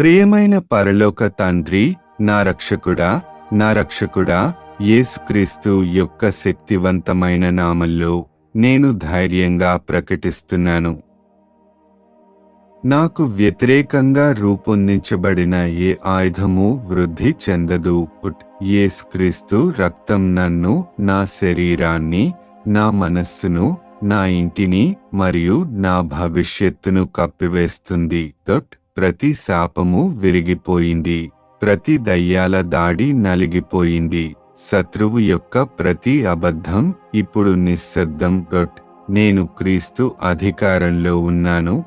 ప్రియమైన పరలోక తండ్రి నా రక్షకుడా నా రక్షకుడా యేసుక్రీస్తు యొక్క శక్తివంతమైన నామంలో నేను ధైర్యంగా ప్రకటిస్తున్నాను. నాకు వ్యతిరేకంగా రూపొందించబడిన ఏ ఆయుధము వృద్ధి చెందదు. ఉట్ యేసుక్రీస్తు రక్తం నన్ను నా శరీరాన్ని నా మనస్సును నా ఇంటిని మరియు నా భవిష్యత్తును కప్పివేస్తుంది. దొట్ ప్రతి శాపము విరిగిపోయింది ప్రతి దయ్యాల దాడి నలిగిపోయింది. శత్రువు యొక్క ప్రతి అబద్ధం ఇప్పుడు నిశ్శబ్దం. డొట్ నేను క్రీస్తు అధికారంలో ఉన్నాను.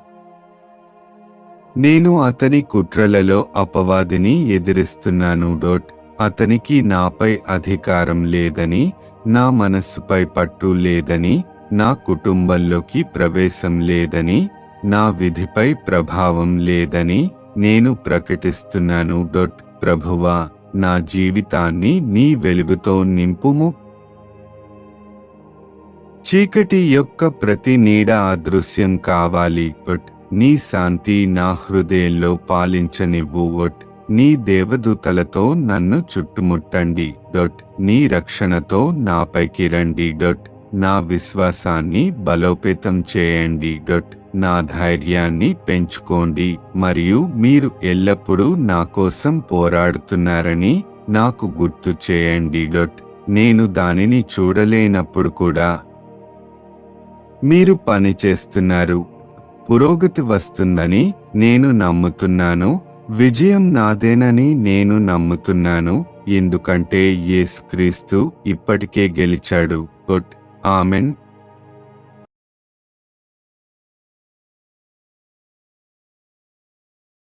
నేను అతని కుట్రలలో అపవాదిని ఎదిరిస్తున్నాను. డోట్ అతనికి నాపై అధికారం లేదని నా మనస్సుపై పట్టు లేదని నా కుటుంబంలోకి ప్రవేశం లేదని నా విధిపై ప్రభావం లేదని నేను ప్రకటిస్తున్నాను. డొట్ ప్రభువా నా జీవితాన్ని నీ వెలుగుతో నింపుము. చీకటి యొక్క ప్రతి నీడ అదృశ్యం కావాలి. బట్ నీ శాంతి నా హృదయంలో పాలించనివ్వు. ఒట్ నీ దేవదూతలతో నన్ను చుట్టుముట్టండి. డొట్ నీ రక్షణతో నాపైకి రండి. డొట్ నా విశ్వాసాన్ని బలోపేతం చేయండి. డొట్ నా ధైర్యాన్ని పెంచుకోండి మరియు మీరు ఎల్లప్పుడూ నా కోసం పోరాడుతున్నారని నాకు గుర్తు చేయండి. డొట్. నేను దానిని చూడలేనప్పుడు కూడా మీరు పని చేస్తున్నారు. పురోగతి వస్తుందని నేను నమ్ముతున్నాను. విజయం నాదేనని నేను నమ్ముతున్నాను. ఎందుకంటే యేసుక్రీస్తు ఇప్పటికే గెలిచాడు. కొట్ ఆమెన్.